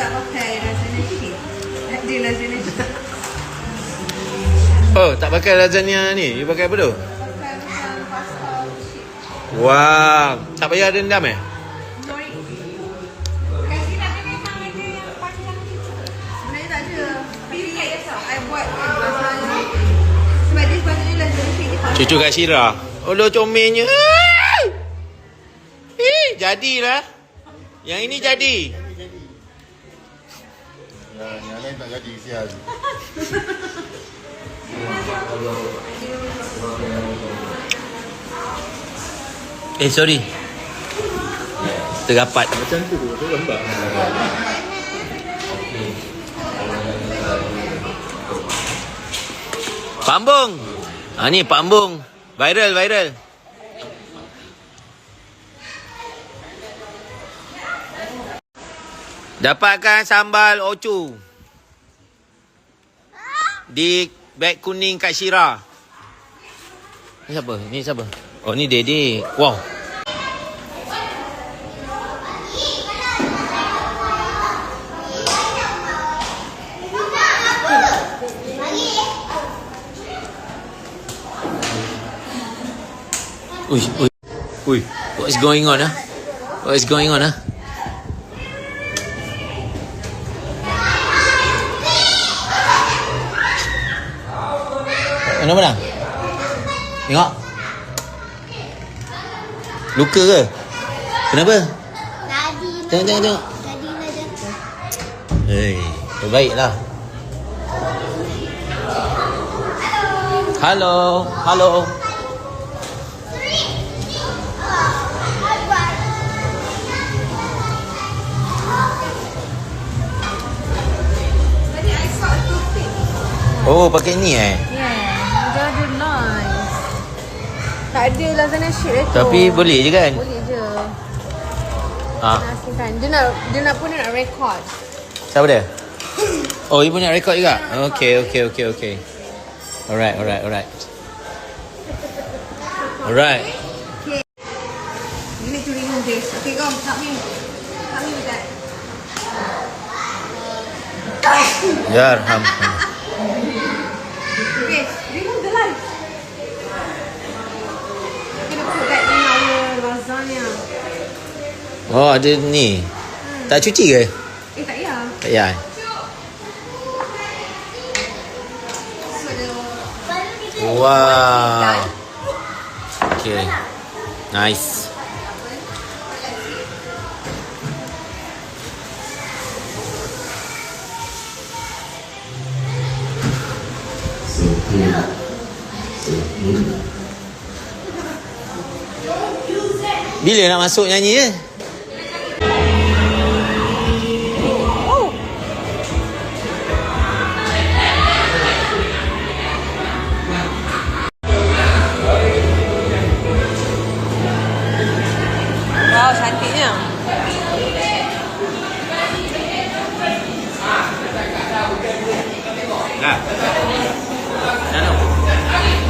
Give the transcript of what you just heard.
Oh, tak pakai lasagna ni. You pakai apa tu? Sheet. Wow. Tak payah dendam eh? Kat. Cucu Kak Syira. Oh, lo comelnya. Eh, jadilah. Yang ini jadi. Ya, yang lain tak jadi sial. Eh, sorry. Terdapat. Macam tu tu gambar. Pak Ambung. Ha, ni Pak Ambung. Viral, viral. Dapatkan sambal ocu. Di beg kuning Kak Syira. Ni siapa? Ni siapa? Oh, ni Dede. Wow. Ui, ui. Ui, what is going on ah? What is going on ah? Mana mana? Tengok. Luka ke? Kenapa? Tengok, tengok, tengok. Hei, baiklah. Halo, halo. Tadi I saw a toothpick. Oh, pakai ni eh. Tak ada lasagna sheet itu. Tapi boleh je kan? Boleh je. Ah, Nasibkan. Dia nak dia nak pun dia nak record. siapa dia? Oh, ibu nak record juga? Okay, okay, okay, okay. Alright, alright, alright. Alright. You need to remove this. Okay, go. Help me. Help me with that. Ya, ham. Okay, remove the light. We're gonna put that in our lasagna. Oh, ada ni. Tak cuci ke? Eh, tak payah. Tak payah. eh? So, Wow. Okay. Nice. Bila nak masuk nyanyi je? p.m. Yeah. No, no.